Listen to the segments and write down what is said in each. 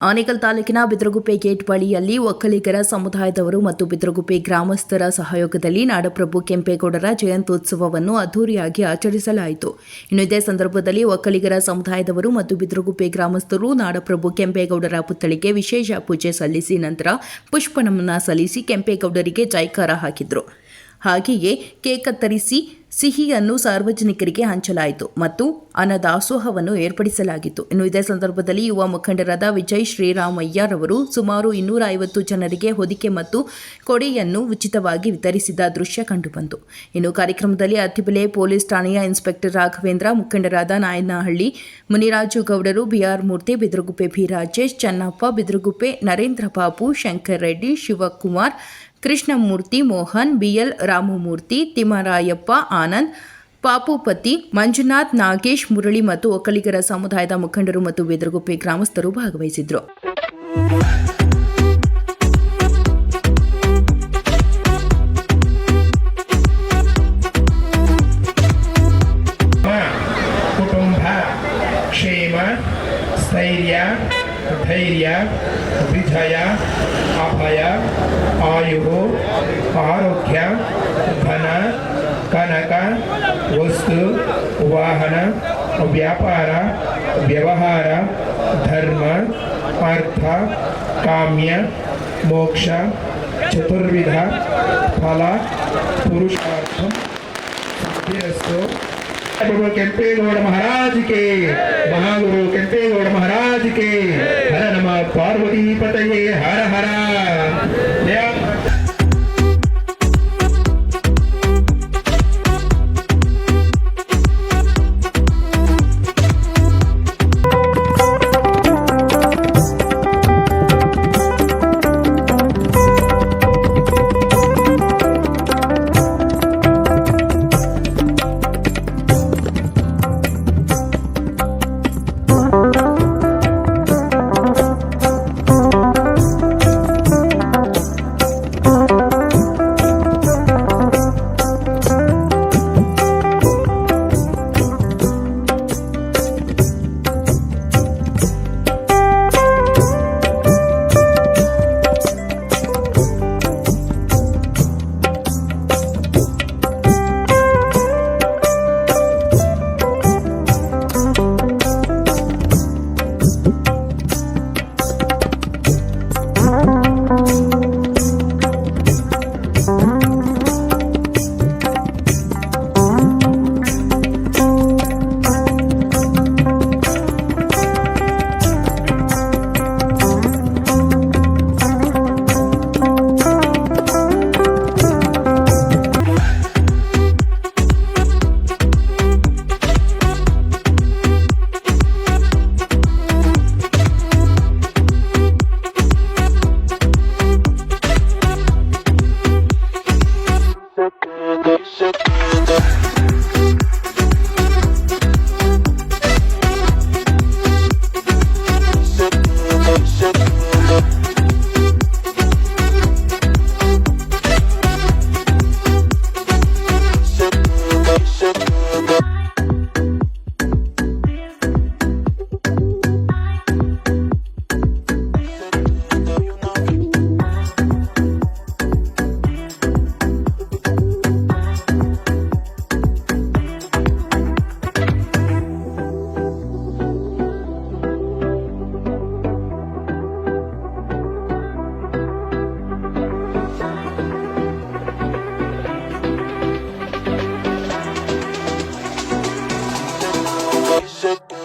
ಆನೇಕಲ್ ತಾಲೂಕಿನ ಬಿದ್ರಗುಪ್ಪೆ ಗೇಟ್ ಬಳಿಯಲ್ಲಿ ಒಕ್ಕಲಿಗರ ಸಮುದಾಯದವರು ಮತ್ತು ಬಿದ್ರಗುಪ್ಪೆ ಗ್ರಾಮಸ್ಥರ ಸಹಯೋಗದಲ್ಲಿ ನಾಡಪ್ರಭು ಕೆಂಪೇಗೌಡರ ಜಯಂತ್ಯೋತ್ಸವವನ್ನು ಅದ್ದೂರಿಯಾಗಿ ಆಚರಿಸಲಾಯಿತು. ಇನ್ನು ಇದೇ ಸಂದರ್ಭದಲ್ಲಿ ಒಕ್ಕಲಿಗರ ಸಮುದಾಯದವರು ಮತ್ತು ಬಿದ್ರಗುಪ್ಪೆ ಗ್ರಾಮಸ್ಥರು ನಾಡಪ್ರಭು ಕೆಂಪೇಗೌಡರ ಪುತ್ಥಳಿಗೆ ವಿಶೇಷ ಪೂಜೆ ಸಲ್ಲಿಸಿ ನಂತರ ಪುಷ್ಪನಮನ ಸಲ್ಲಿಸಿ ಕೆಂಪೇಗೌಡರಿಗೆ ಜೈಕಾರ ಹಾಕಿದರು. ಹಾಗೆಯೇ ಕೇಕ್ ಕತ್ತರಿಸಿ ಸಿಹಿಯನ್ನು ಸಾರ್ವಜನಿಕರಿಗೆ ಹಂಚಲಾಯಿತು ಮತ್ತು ಅನ್ನದಾಸೋಹವನ್ನು ಏರ್ಪಡಿಸಲಾಗಿತ್ತು. ಇನ್ನು ಇದೇ ಸಂದರ್ಭದಲ್ಲಿ ಯುವ ಮುಖಂಡರಾದ ವಿಜಯ್ ಶ್ರೀರಾಮಯ್ಯರವರು ಸುಮಾರು ಇನ್ನೂರ ಐವತ್ತು ಜನರಿಗೆ ಹೊದಿಕೆ ಮತ್ತು ಕೊಡೆಯನ್ನು ಉಚಿತವಾಗಿ ವಿತರಿಸಿದ ದೃಶ್ಯ ಕಂಡುಬಂತು. ಇನ್ನು ಕಾರ್ಯಕ್ರಮದಲ್ಲಿ ಅತ್ತಿಬೆಲೆ ಪೊಲೀಸ್ ಠಾಣೆಯ ಇನ್ಸ್ಪೆಕ್ಟರ್ ರಾಘವೇಂದ್ರ, ಮುಖಂಡರಾದ ನಾಯನಹಳ್ಳಿ, ಮುನಿರಾಜು ಗೌಡರು, BR Murthy, Bidraguppe B Rajesh, Channappa, Bidraguppe Narendra Babu, Shankar Reddy, Shivakumar Krishnamurthy Mohan, BL Ramamurthy, Thimmarayappa Anand, Papupathi, Manjunath, Nagesh, Murali ಮತ್ತು ಒಕ್ಕಲಿಗರ ಸಮುದಾಯದ ಮುಖಂಡರು ಮತ್ತು ಬೆದರಗುಪ್ಪೆ ಗ್ರಾಮಸ್ಥರು ಭಾಗವಹಿಸಿದ್ರು. ಕಾಮ್ಯ ಮೋಕ್ಷ, ಚತುರ್ವಿಧ, ಫಲ, ಪುರುಷಾರ್ಥ ಗುರು ಕೆಂಪೇಗೌಡ ಮಹಾರಾಜಿಕೆ ಮಹಾಗುರು ಕೆಂಪೇಗೌಡ ಮಹಾರಾಜಿಕೆ ಹರ ನಮ ಪಾರ್ವತಿ ಪತಯೇ, ಹರ ಹರ. shake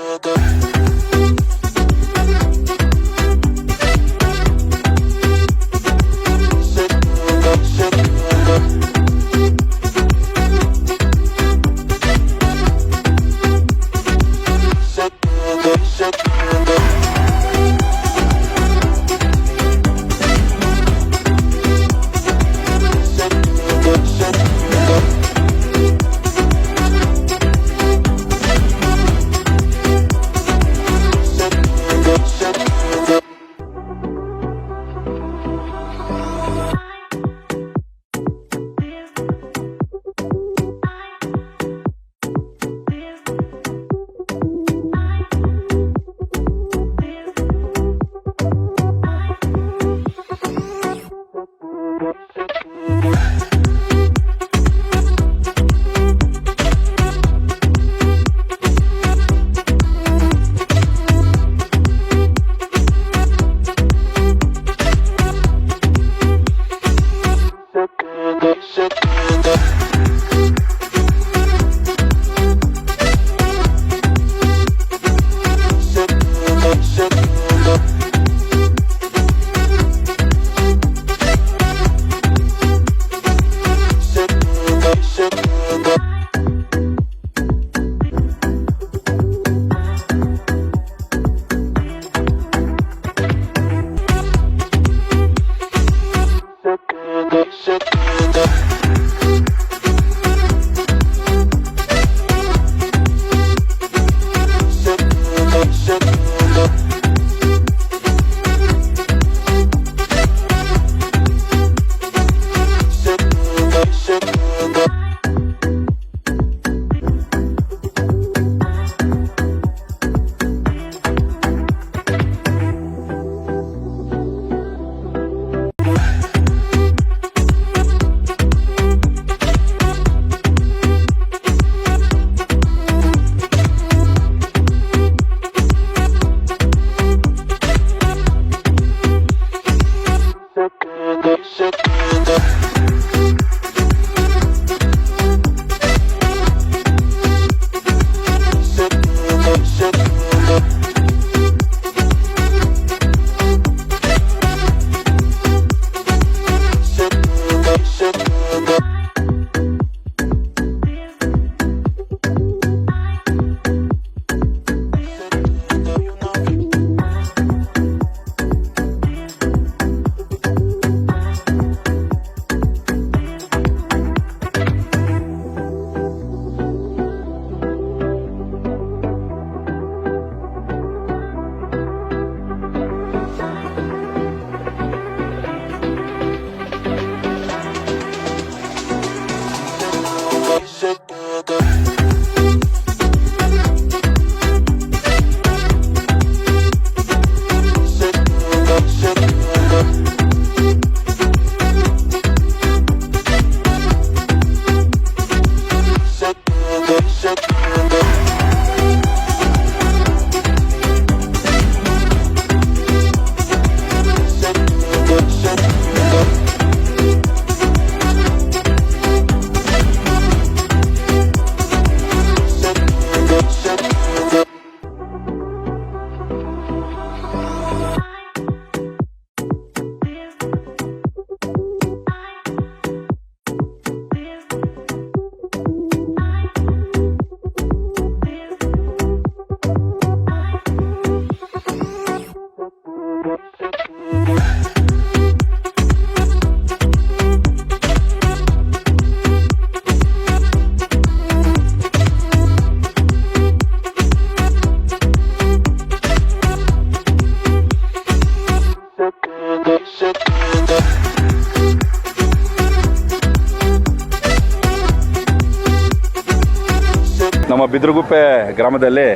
ಗ್ರಾಮದಲ್ಲಿ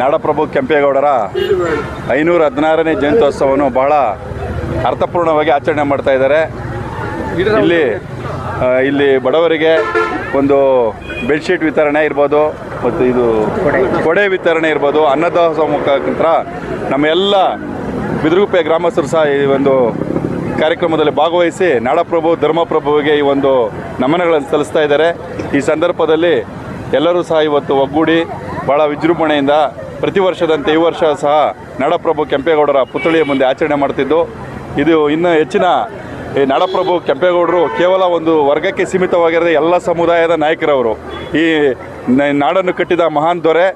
ನಾಡಪ್ರಭು ಕೆಂಪೇಗೌಡರ ಐನೂರ ಹದಿನಾರನೇ ಜಯಂತ್ಯೋತ್ಸವವನ್ನು ಬಹಳ ಅರ್ಥಪೂರ್ಣವಾಗಿ ಆಚರಣೆ ಮಾಡ್ತಾ ಇದ್ದಾರೆ. ಇಲ್ಲಿ ಇಲ್ಲಿ ಬಡವರಿಗೆ ಒಂದು ಬೆಡ್ಶೀಟ್ ವಿತರಣೆ ಇರ್ಬೋದು, ಮತ್ತು ಇದು ಕೊಡೆ ವಿತರಣೆ ಇರ್ಬೋದು, ಅನ್ನದಾಸೋಹ ಮುಖಾಂತರ ನಮ್ಮ ಎಲ್ಲ ಬಿದ್ರಗುಪ್ಪೆ ಗ್ರಾಮಸ್ಥರು ಸಹ ಈ ಒಂದು ಕಾರ್ಯಕ್ರಮದಲ್ಲಿ ಭಾಗವಹಿಸಿ ನಾಡಪ್ರಭು, ಧರ್ಮಪ್ರಭುವಿಗೆ ಈ ಒಂದು ನಮನಗಳನ್ನು ಸಲ್ಲಿಸ್ತಾ ಇದ್ದಾರೆ. ಈ ಸಂದರ್ಭದಲ್ಲಿ ಎಲ್ಲರೂ ಸಹ ಇವತ್ತು ಒಗ್ಗೂಡಿ ಭಾಳ ವಿಜೃಂಭಣೆಯಿಂದ ಪ್ರತಿ ವರ್ಷದಂತೆ ಈ ವರ್ಷ ಸಹ ನಾಡಪ್ರಭು ಕೆಂಪೇಗೌಡರ ಪುತ್ಥಳಿಯ ಮುಂದೆ ಆಚರಣೆ ಮಾಡ್ತಿದ್ದು. ಇದು ಇನ್ನು ಹೆಚ್ಚಿನ ಈ ನಾಡಪ್ರಭು ಕೆಂಪೇಗೌಡರು ಕೇವಲ ಒಂದು ವರ್ಗಕ್ಕೆ ಸೀಮಿತವಾಗಿರದೆ ಎಲ್ಲ ಸಮುದಾಯದ ನಾಯಕರವರು. ಈ ನಾಡನ್ನು ಕಟ್ಟಿದ ಮಹಾನ್ ದೊರೆ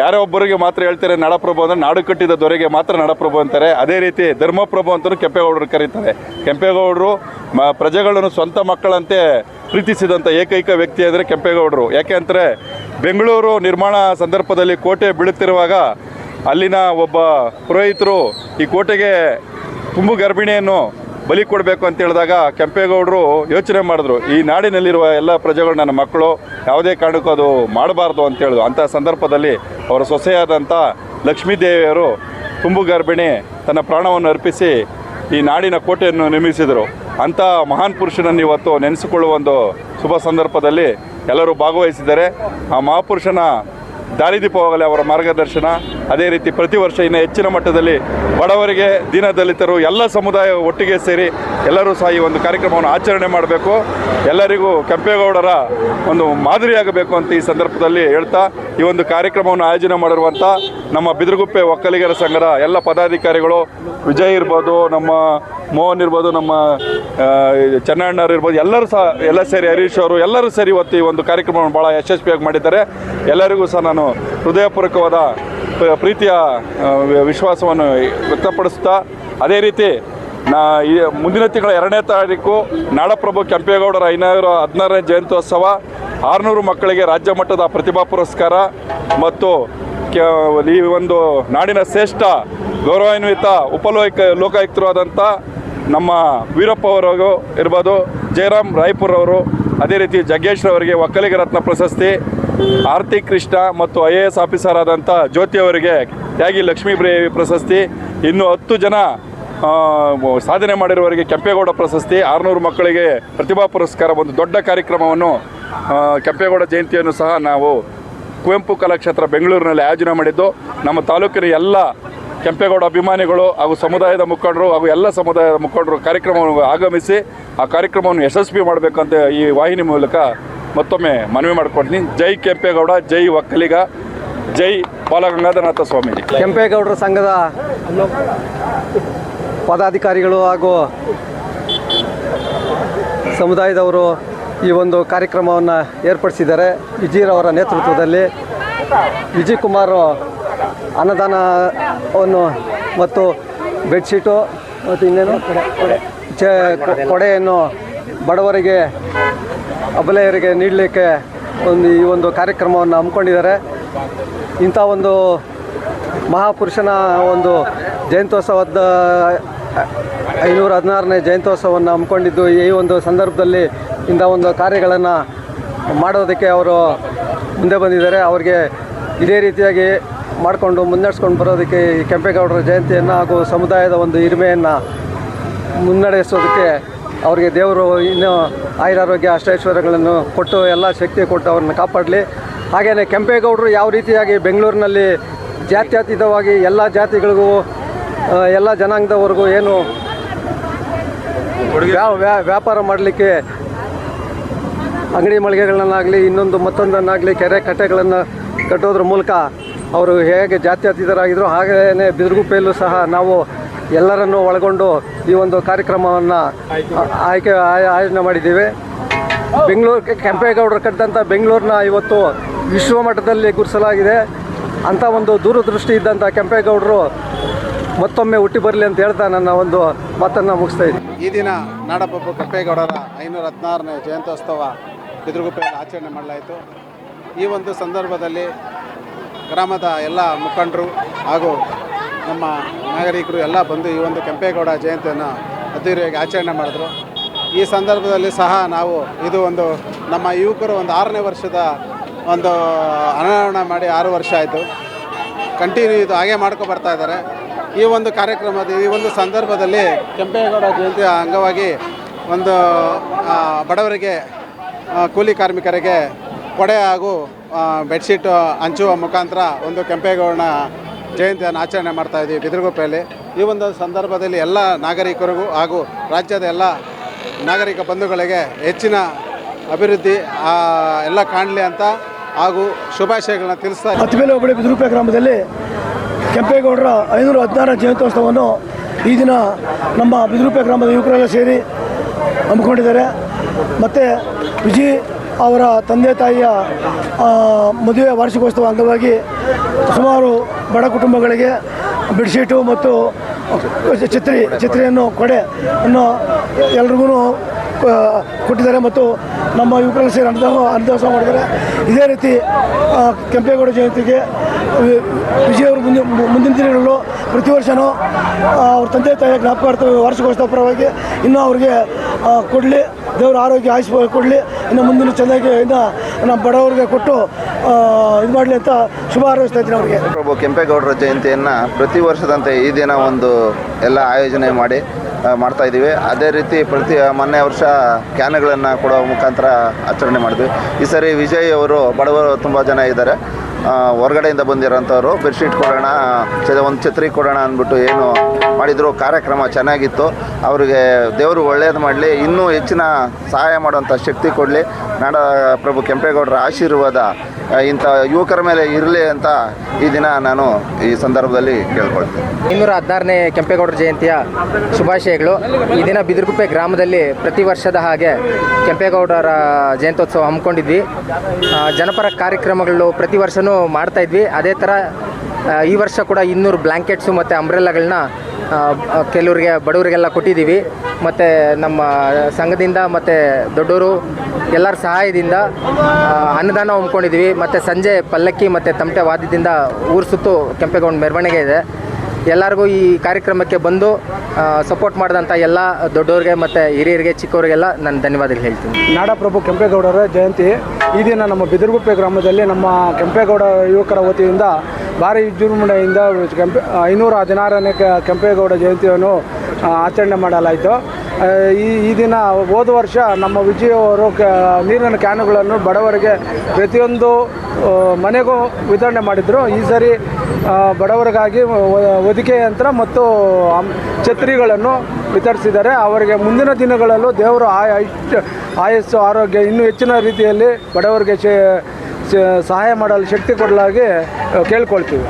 ಯಾರೋ ಒಬ್ಬರಿಗೆ ಮಾತ್ರ ಹೇಳ್ತಾರೆ ನಾಡಪ್ರಭು ಅಂದರೆ ನಾಡು ಕಟ್ಟಿದ ದೊರೆಗೆ ಮಾತ್ರ ನಾಡಪ್ರಭು ಅಂತಾರೆ. ಅದೇ ರೀತಿ ಧರ್ಮಪ್ರಭು ಅಂತಲೂ ಕೆಂಪೇಗೌಡರು ಕರೀತಾರೆ. ಕೆಂಪೇಗೌಡರು ಮ, ಪ್ರಜೆಗಳನ್ನು ಸ್ವಂತ ಮಕ್ಕಳಂತೆ ಪ್ರೀತಿಸಿದಂಥ ಏಕೈಕ ವ್ಯಕ್ತಿ ಅಂದರೆ ಕೆಂಪೇಗೌಡರು. ಯಾಕೆ ಅಂದರೆ ಬೆಂಗಳೂರು ನಿರ್ಮಾಣ ಸಂದರ್ಭದಲ್ಲಿ ಕೋಟೆ ಬೀಳುತ್ತಿರುವಾಗ ಅಲ್ಲಿನ ಒಬ್ಬ ಪುರೋಹಿತರು ಈ ಕೋಟೆಗೆ ತುಂಬು ಗರ್ಭಿಣಿಯನ್ನು ಬಲಿ ಕೊಡಬೇಕು ಅಂತ ಹೇಳಿದಾಗ ಕೆಂಪೇಗೌಡರು ಯೋಚನೆ ಮಾಡಿದ್ರು. ಈ ನಾಡಿನಲ್ಲಿರುವ ಎಲ್ಲ ಪ್ರಜೆಗಳು ನನ್ನ ಮಕ್ಕಳು, ಯಾವುದೇ ಕಾರಣಕ್ಕೂ ಅದು ಮಾಡಬಾರ್ದು ಅಂತ ಹೇಳಿದ್ರು. ಅಂಥ ಸಂದರ್ಭದಲ್ಲಿ ಅವರ ಸೊಸೆಯಾದಂಥ ಲಕ್ಷ್ಮೀದೇವಿಯವರು ತುಂಬು ಗರ್ಭಿಣಿ ತನ್ನ ಪ್ರಾಣವನ್ನು ಅರ್ಪಿಸಿ ಈ ನಾಡಿನ ಕೋಟೆಯನ್ನು ನಿರ್ಮಿಸಿದರು. ಅಂಥ ಮಹಾನ್ ಪುರುಷನನ್ನು ಇವತ್ತು ನೆನೆಸಿಕೊಳ್ಳುವ ಒಂದು ಶುಭ ಸಂದರ್ಭದಲ್ಲಿ ಎಲ್ಲರೂ ಭಾಗವಹಿಸಿದ್ದಾರೆ. ಆ ಮಹಾಪುರುಷನ ದಾರಿದೀಪವಾಗಲಿ ಅವರ ಮಾರ್ಗದರ್ಶನ. ಅದೇ ರೀತಿ ಪ್ರತಿ ವರ್ಷ ಇನ್ನು ಹೆಚ್ಚಿನ ಮಟ್ಟದಲ್ಲಿ ಬಡವರಿಗೆ ದೀನದಲಿತರು ಎಲ್ಲ ಸಮುದಾಯ ಒಟ್ಟಿಗೆ ಸೇರಿ ಎಲ್ಲರೂ ಸಹ ಈ ಒಂದು ಕಾರ್ಯಕ್ರಮವನ್ನು ಆಚರಣೆ ಮಾಡಬೇಕು. ಎಲ್ಲರಿಗೂ ಕೆಂಪೇಗೌಡರ ಒಂದು ಮಾದರಿಯಾಗಬೇಕು ಅಂತ ಈ ಸಂದರ್ಭದಲ್ಲಿ ಹೇಳ್ತಾ, ಈ ಒಂದು ಕಾರ್ಯಕ್ರಮವನ್ನು ಆಯೋಜನೆ ಮಾಡಿರುವಂಥ ನಮ್ಮ ಬಿದ್ರಗುಪ್ಪೆ ಒಕ್ಕಲಿಗರ ಸಂಘದ ಎಲ್ಲ ಪದಾಧಿಕಾರಿಗಳು, ವಿಜಯ್ ಇರ್ಬೋದು, ನಮ್ಮ ಮೋಹನ್ ಇರ್ಬೋದು, ನಮ್ಮ ಚೆನ್ನಣ್ಣವ್ರು ಇರ್ಬೋದು, ಎಲ್ಲರೂ ಸಹ ಎಲ್ಲ ಸೇರಿ ಹರೀಶ್ ಅವರು ಎಲ್ಲರೂ ಸೇರಿ ಇವತ್ತು ಈ ಒಂದು ಕಾರ್ಯಕ್ರಮವನ್ನು ಭಾಳ ಯಶಸ್ವಿಯಾಗಿ ಮಾಡಿದ್ದಾರೆ. ಎಲ್ಲರಿಗೂ ಸಹ ನಾನು ಹೃದಯಪೂರ್ವಕವಾದ ಪ್ರೀತಿಯ ವಿಶ್ವಾಸವನ್ನು ವ್ಯಕ್ತಪಡಿಸ್ತಾ ಅದೇ ರೀತಿ ನಾ, ಈ ಮುಂದಿನ ತಿಂಗಳ ಎರಡನೇ ತಾರೀಕು ನಾಡಪ್ರಭು ಕೆಂಪೇಗೌಡರ ಐನೂರ ಹದಿನಾರನೇ ಜಯಂತ್ಯೋತ್ಸವ, ಆರುನೂರು ಮಕ್ಕಳಿಗೆ ರಾಜ್ಯ ಮಟ್ಟದ ಪ್ರತಿಭಾ ಪುರಸ್ಕಾರ ಮತ್ತು ಈ ಒಂದು ನಾಡಿನ ಶ್ರೇಷ್ಠ ಗೌರವಾನ್ವಿತ ಉಪಲೋಕ ಲೋಕಾಯುಕ್ತರು ಆದಂಥ ನಮ್ಮ ವೀರಪ್ಪ ಅವರು ಇರ್ಬೋದು, ಜಯರಾಮ್ ರಾಯ್ಪುರ್ ಅವರು, ಅದೇ ರೀತಿ ಜಗ್ಗೇಶ್ರವರಿಗೆ ಒಕ್ಕಲಿಗ ರತ್ನ ಪ್ರಶಸ್ತಿ ಆರ್ತಿ ಕೃಷ್ಣ ಮತ್ತು ಐ ಎ ಎಸ್ ಆಫೀಸರ್ ಆದಂಥ ಜ್ಯೋತಿ ಅವರಿಗೆ ತ್ಯಾಗಿ ಲಕ್ಷ್ಮೀಬ್ರೇವಿ ಪ್ರಶಸ್ತಿ. ಇನ್ನು ಹತ್ತು ಜನ ಸಾಧನೆ ಮಾಡಿರುವವರಿಗೆ ಕೆಂಪೇಗೌಡ ಪ್ರಶಸ್ತಿ. ಆರುನೂರು ಮಕ್ಕಳಿಗೆ ಪ್ರತಿಭಾ ಪುರಸ್ಕಾರ, ಒಂದು ದೊಡ್ಡ ಕಾರ್ಯಕ್ರಮವನ್ನು ಕೆಂಪೇಗೌಡ ಜಯಂತಿಯನ್ನು ಸಹ ನಾವು ಕುವೆಂಪು ಕಲಾಕ್ಷೇತ್ರ ಬೆಂಗಳೂರಿನಲ್ಲಿ ಆಯೋಜನೆ ಮಾಡಿದ್ದು. ನಮ್ಮ ತಾಲೂಕಿನ ಎಲ್ಲ ಕೆಂಪೇಗೌಡ ಅಭಿಮಾನಿಗಳು ಹಾಗೂ ಸಮುದಾಯದ ಮುಖಂಡರು ಹಾಗೂ ಎಲ್ಲ ಸಮುದಾಯದ ಮುಖಂಡರು ಕಾರ್ಯಕ್ರಮವನ್ನು ಆಗಮಿಸಿ, ಆ ಕಾರ್ಯಕ್ರಮವನ್ನು ಯಶಸ್ವಿ ಮಾಡಬೇಕಂತ ಈ ವಾಹಿನಿ ಮೂಲಕ ಮತ್ತೊಮ್ಮೆ ಮನವಿ ಮಾಡ್ಕೊಡ್ತೀನಿ. ಜೈ ಕೆಂಪೇಗೌಡ, ಜೈ ಒಕ್ಕಲಿಗ, ಜೈ ಬಾಲಗಂಗಾಧರನಾಥ ಸ್ವಾಮಿ. ಕೆಂಪೇಗೌಡರ ಸಂಘದ ಪದಾಧಿಕಾರಿಗಳು ಹಾಗೂ ಸಮುದಾಯದವರು ಈ ಒಂದು ಕಾರ್ಯಕ್ರಮವನ್ನು ಏರ್ಪಡಿಸಿದ್ದಾರೆ. ವಿಜಯರವರ ನೇತೃತ್ವದಲ್ಲಿ ವಿಜಯ್ ಕುಮಾರ್ ಅನ್ನದಾನವನ್ನು ಮತ್ತು ಬೆಡ್ಶೀಟು ಮತ್ತು ಇನ್ನೇನು? ಕೊಡೆಯನ್ನು ಬಡವರಿಗೆ ಅಬಲೆಯರಿಗೆ ನೀಡಲಿಕ್ಕೆ ಒಂದು ಈ ಒಂದು ಕಾರ್ಯಕ್ರಮವನ್ನು ಹಮ್ಮಿಕೊಂಡಿದ್ದಾರೆ. ಇಂಥ ಒಂದು ಮಹಾಪುರುಷನ ಒಂದು ಜಯಂತ್ಯೋತ್ಸವದ ಐನೂರ ಹದಿನಾರನೇ ಜಯಂತ್ಯೋತ್ಸವವನ್ನು ಹಮ್ಮಿಕೊಂಡಿದ್ದು, ಈ ಒಂದು ಸಂದರ್ಭದಲ್ಲಿ ಇಂಥ ಒಂದು ಕಾರ್ಯಗಳನ್ನು ಮಾಡೋದಕ್ಕೆ ಅವರು ಮುಂದೆ ಬಂದಿದ್ದಾರೆ. ಅವರಿಗೆ ಇದೇ ರೀತಿಯಾಗಿ ಮಾಡಿಕೊಂಡು ಮುನ್ನಡೆಸ್ಕೊಂಡು ಬರೋದಕ್ಕೆ ಈ ಕೆಂಪೇಗೌಡರ ಜಯಂತಿಯನ್ನು ಹಾಗೂ ಸಮುದಾಯದ ಒಂದು ಹಿರಿಮೆಯನ್ನು ಮುನ್ನಡೆಸೋದಕ್ಕೆ ಅವರಿಗೆ ದೇವರು ಇನ್ನೂ ಆಯುರಾರೋಗ್ಯ ಅಷ್ಟೈಶ್ವರ್ಯಗಳನ್ನು ಕೊಟ್ಟು ಎಲ್ಲ ಶಕ್ತಿ ಕೊಟ್ಟು ಅವ್ರನ್ನ ಕಾಪಾಡಲಿ. ಹಾಗೆಯೇ ಕೆಂಪೇಗೌಡರು ಯಾವ ರೀತಿಯಾಗಿ ಬೆಂಗಳೂರಿನಲ್ಲಿ ಜಾತ್ಯತೀತವಾಗಿ ಎಲ್ಲ ಜಾತಿಗಳಿಗೂ ಎಲ್ಲ ಜನಾಂಗದವರೆಗೂ ಏನು ವ್ಯಾ- ವ್ಯಾ- ವ್ಯಾಪಾರ ಮಾಡಲಿಕ್ಕೆ ಅಂಗಡಿ ಮಳಿಗೆಗಳನ್ನಾಗಲಿ ಇನ್ನೊಂದು ಮತ್ತೊಂದನ್ನಾಗಲಿ ಕೆರೆ ಕಟ್ಟೆಗಳನ್ನು ಕಟ್ಟೋದ್ರ ಮೂಲಕ ಅವರು ಹೇಗೆ ಜಾತ್ಯತೀತರಾಗಿದ್ದರು ಹಾಗೆಯೇ ಬಿದಿರುಗುಪ್ಪೆಯಲ್ಲೂ ಸಹ ನಾವು ಎಲ್ಲರನ್ನೂ ಒಳಗೊಂಡು ಈ ಒಂದು ಕಾರ್ಯಕ್ರಮವನ್ನು ಆಯ್ಕೆ ಆಯ- ಆಯೋಜನೆ ಮಾಡಿದ್ದೀವಿ. ಬೆಂಗಳೂರು ಕೆಂಪೇಗೌಡರು ಕಟ್ಟಿದಂಥ ಬೆಂಗಳೂರನ್ನ ಇವತ್ತು ವಿಶ್ವಮಟ್ಟದಲ್ಲಿ ಗುರುಸಲಾಗಿದೆ ಅಂಥ ಒಂದು ದೂರದೃಷ್ಟಿ ಇದ್ದಂಥ ಕೆಂಪೇಗೌಡರು ಮತ್ತೊಮ್ಮೆ ಹುಟ್ಟಿ ಬರಲಿ ಅಂತ ಹೇಳ್ತಾ ನನ್ನ ಒಂದು ಮಾತನ್ನು ಮುಗಿಸ್ತಾ ಇದ್ದೀನಿ. ಈ ದಿನ ನಾಡಪ್ರಭು ಕೆಂಪೇಗೌಡರ ಐನೂರ ಹದಿನಾರನೇ ಜಯಂತ್ಯೋತ್ಸವ ಬಿದಿರುಗುಪ್ಪೆಯಲ್ಲಿ ಆಚರಣೆ ಮಾಡಲಾಯಿತು. ಈ ಒಂದು ಸಂದರ್ಭದಲ್ಲಿ ಗ್ರಾಮದ ಎಲ್ಲ ಮುಖಂಡರು ಹಾಗೂ ನಮ್ಮ ನಾಗರಿಕರು ಎಲ್ಲ ಬಂದು ಈ ಒಂದು ಕೆಂಪೇಗೌಡ ಜಯಂತಿಯನ್ನು ಅದ್ದೂರಿಯಾಗಿ ಆಚರಣೆ ಮಾಡಿದ್ರು. ಈ ಸಂದರ್ಭದಲ್ಲಿ ಸಹ ನಾವು ಇದು ಒಂದು ನಮ್ಮ ಯುವಕರು ಒಂದು ಆರನೇ ವರ್ಷದ ಒಂದು ಅನಾವರಣ ಮಾಡಿ ಆರು ವರ್ಷ ಆಯಿತು. ಕಂಟಿನ್ಯೂ ಇದು ಹಾಗೆ ಮಾಡ್ಕೊ ಬರ್ತಾ ಇದ್ದಾರೆ. ಈ ಒಂದು ಕಾರ್ಯಕ್ರಮದ ಈ ಒಂದು ಸಂದರ್ಭದಲ್ಲಿ ಕೆಂಪೇಗೌಡ ಜಯಂತಿ ಅಂಗವಾಗಿ ಒಂದು ಬಡವರಿಗೆ ಕೂಲಿ ಕಾರ್ಮಿಕರಿಗೆ ಕೊಡೆ ಹಾಗೂ ಬೆಡ್ಶೀಟ್ ಹಂಚುವ ಮುಖಾಂತರ ಒಂದು ಕೆಂಪೇಗೌಡನ ಜಯಂತಿಯನ್ನು ಆಚರಣೆ ಮಾಡ್ತಾ ಇದ್ದೀವಿ ಬಿದಿರುಗುಪ್ಪೆಯಲ್ಲಿ. ಈ ಒಂದು ಸಂದರ್ಭದಲ್ಲಿ ಎಲ್ಲ ನಾಗರಿಕರಿಗೂ ಹಾಗೂ ರಾಜ್ಯದ ಎಲ್ಲ ನಾಗರಿಕ ಬಂಧುಗಳಿಗೆ ಹೆಚ್ಚಿನ ಅಭಿವೃದ್ಧಿ ಎಲ್ಲ ಕಾಣಲಿ ಅಂತ ಹಾಗೂ ಶುಭಾಶಯಗಳನ್ನ ತಿಳಿಸ್ತಾ ಹತ್ತಿಬೇಲೆ ಹೋಬಳಿ ಬಿದಿರುಪೆ ಗ್ರಾಮದಲ್ಲಿ ಕೆಂಪೇಗೌಡರ ಐನೂರ ಹದಿನಾರು ಜಯಂತ್ಯೋತ್ಸವವನ್ನು ಈ ದಿನ ನಮ್ಮ ಬಿದಿರುಪೆ ಗ್ರಾಮದ ಯುವಕರೆಲ್ಲ ಸೇರಿ ಹಮ್ಮಿಕೊಂಡಿದ್ದಾರೆ. ಮತ್ತು ವಿಜಿ ಅವರ ತಂದೆ ತಾಯಿಯ ಮದುವೆ ವಾರ್ಷಿಕೋತ್ಸವ ಅಂಗವಾಗಿ ಸುಮಾರು ಬಡ ಕುಟುಂಬಗಳಿಗೆ ಬೆಡ್ಶೀಟು ಮತ್ತು ಛತ್ರಿ ಛತ್ರಿಯನ್ನು ಕೊಡೆ ಅನ್ನು ಎಲ್ರಿಗೂ ಕೊಟ್ಟಿದ್ದಾರೆ ಮತ್ತು ನಮ್ಮ ಯುವಕರಲ್ಲಿ ಸೇರಿ ಅನ್ನದಾನ ಅನ್ನದಾಸೋಹ ಮಾಡಿದ್ದಾರೆ. ಇದೇ ರೀತಿ ಕೆಂಪೇಗೌಡ ಜಯಂತಿಗೆ ವಿಜಯವರು ವಿಜಯ್ ಮುಂದಿನ ಮುಂದಿನ ದಿನಗಳಲ್ಲೂ ಪ್ರತಿ ವರ್ಷವೂ ಅವ್ರ ತಂದೆ ತಾಯಿಯ ಜ್ಞಾಪಕಾರ್ಥ ವಾರ್ಷಿಕೋತ್ಸವ ಪರವಾಗಿ ಇನ್ನೂ ಅವ್ರಿಗೆ ಕೊಡಲಿ, ದೇವರ ಆರೋಗ್ಯ ಆಯುಷ್ ಕೊಡಲಿ, ಇನ್ನು ಮುಂದಿನ ಚೆನ್ನಾಗಿ ಇನ್ನು ನಮ್ಮ ಬಡವರಿಗೆ ಕೊಟ್ಟು ಇದು ಮಾಡಲಿ ಅಂತ ಶುಭ ಹಾರೈಸ್ತಾ ಇದ್ದೀನಿ ಅವರಿಗೆ. ಪ್ರಭು ಕೆಂಪೇಗೌಡರ ಜಯಂತಿಯನ್ನು ಪ್ರತಿ ವರ್ಷದಂತೆ ಈ ದಿನ ಒಂದು ಎಲ್ಲ ಆಯೋಜನೆ ಮಾಡಿ ಮಾಡ್ತಾ ಇದ್ದೀವಿ. ಅದೇ ರೀತಿ ಪ್ರತಿ ಮೊನ್ನೆ ವರ್ಷ ಕ್ಯಾನ್ಗಳನ್ನು ಕೊಡೋ ಮುಖಾಂತರ ಆಚರಣೆ ಮಾಡಿದ್ವಿ. ಈ ಸರಿ ವಿಜಯ್ ಅವರು ಬಡವರು ತುಂಬ ಜನ ಇದ್ದಾರೆ. ಹೊರಗಡೆಯಿಂದ ಬಂದಿರೋಂಥವ್ರು ಬೆಡ್ಶೀಟ್ ಕೊಡೋಣ ಚ- ಒಂದು ಛತ್ರಿ ಕೊಡೋಣ ಅಂದ್ಬಿಟ್ಟು ಏನು ಮಾಡಿದರು. ಕಾರ್ಯಕ್ರಮ ಚೆನ್ನಾಗಿತ್ತು. ಅವರಿಗೆ ದೇವರು ಒಳ್ಳೆಯದು ಮಾಡಲಿ, ಇನ್ನೂ ಹೆಚ್ಚಿನ ಸಹಾಯ ಮಾಡುವಂಥ ಶಕ್ತಿ ಕೊಡಲಿ. ನಾಡ ಪ್ರಭು ಕೆಂಪೇಗೌಡರ ಆಶೀರ್ವಾದ ಇಂಥ ಯುವಕರ ಮೇಲೆ ಇರಲಿ ಅಂತ ಈ ದಿನ ನಾನು ಈ ಸಂದರ್ಭದಲ್ಲಿ ಕೇಳ್ಕೊಳ್ತೀನಿ. ಇನ್ನೂರ ಹದಿನಾರನೇ ಕೆಂಪೇಗೌಡರ ಜಯಂತಿಯ ಶುಭಾಶಯಗಳು. ಈ ದಿನ ಬಿದಿರುಗುಪ್ಪೆ ಗ್ರಾಮದಲ್ಲಿ ಪ್ರತಿ ವರ್ಷದ ಹಾಗೆ ಕೆಂಪೇಗೌಡರ ಜಯಂತ್ಯೋತ್ಸವ ಹಮ್ಮಿಕೊಂಡಿದ್ವಿ. ಜನಪರ ಕಾರ್ಯಕ್ರಮಗಳು ಪ್ರತಿ ವರ್ಷವೂ ಮಾಡ್ತಾ ಇದ್ವಿ. ಅದೇ ಥರ ಈ ವರ್ಷ ಕೂಡ ಇನ್ನೂರು ಬ್ಲ್ಯಾಂಕೆಟ್ಸು ಮತ್ತು ಅಂಬ್ರೆಲ್ಲಾಗಳನ್ನ ಕೆಲವರಿಗೆ, ಬಡವರಿಗೆಲ್ಲ ಕೊಟ್ಟಿದ್ದೀವಿ. ಮತ್ತು ನಮ್ಮ ಸಂಘದಿಂದ ಮತ್ತು ದೊಡ್ಡವರು ಎಲ್ಲರ ಸಹಾಯದಿಂದ ಅನ್ನದಾನ ಹೊಂದ್ಕೊಂಡಿದ್ದೀವಿ. ಮತ್ತು ಸಂಜೆ ಪಲ್ಲಕ್ಕಿ ಮತ್ತು ತಮಟೆ ವಾದ್ಯದಿಂದ ಊರು ಸುತ್ತು ಕೆಂಪೇಗೌಡ ಮೆರವಣಿಗೆ ಇದೆ. ಎಲ್ಲರಿಗೂ ಈ ಕಾರ್ಯಕ್ರಮಕ್ಕೆ ಬಂದು ಸಪೋರ್ಟ್ ಮಾಡಿದಂಥ ಎಲ್ಲ ದೊಡ್ಡವ್ರಿಗೆ ಮತ್ತು ಹಿರಿಯರಿಗೆ, ಚಿಕ್ಕವರಿಗೆಲ್ಲ ನಾನು ಧನ್ಯವಾದಗಳು ಹೇಳ್ತೀನಿ. ನಾಡಪ್ರಭು ಕೆಂಪೇಗೌಡರ ಜಯಂತಿ. ಈ ದಿನ ನಮ್ಮ ಬಿದಿರುಗುಪ್ಪೆ ಗ್ರಾಮದಲ್ಲಿ ನಮ್ಮ ಕೆಂಪೇಗೌಡ ಯುವಕರ ವತಿಯಿಂದ ಭಾರಿ ವಿಜೃಂಭಣೆಯಿಂದ ಕೆಂಪೆ ಐನೂರ ಹದಿನಾರನೇ ಕ ಕೆಂಪೇಗೌಡ ಜಯಂತಿಯನ್ನು ಆಚರಣೆ ಮಾಡಲಾಯಿತು. ಈ ಈ ದಿನ ಹೋದ ವರ್ಷ ನಮ್ಮ ವಿಜಯವರು ನೀರಿನ ಕ್ಯಾನುಗಳನ್ನು ಬಡವರಿಗೆ ಪ್ರತಿಯೊಂದು ಮನೆಗೂ ವಿತರಣೆ ಮಾಡಿದರು. ಈ ಸರಿ ಬಡವರಿಗಾಗಿ ಒದಿಕೆ ಯಂತ್ರ ಮತ್ತು ಛತ್ರಿಗಳನ್ನು ವಿತರಿಸಿದ್ದಾರೆ. ಅವರಿಗೆ ಮುಂದಿನ ದಿನಗಳಲ್ಲೂ ದೇವರು ಆಯ ಆಯಸ್ಸು, ಆರೋಗ್ಯ ಇನ್ನೂ ಹೆಚ್ಚಿನ ರೀತಿಯಲ್ಲಿ ಬಡವರಿಗೆ ಶೇ- ಸಹಾಯ ಮಾಡಲು ಶಕ್ತಿ ಕೊಡಲಾಗಿ ಕೇಳ್ಕೊಳ್ತೀವಿ.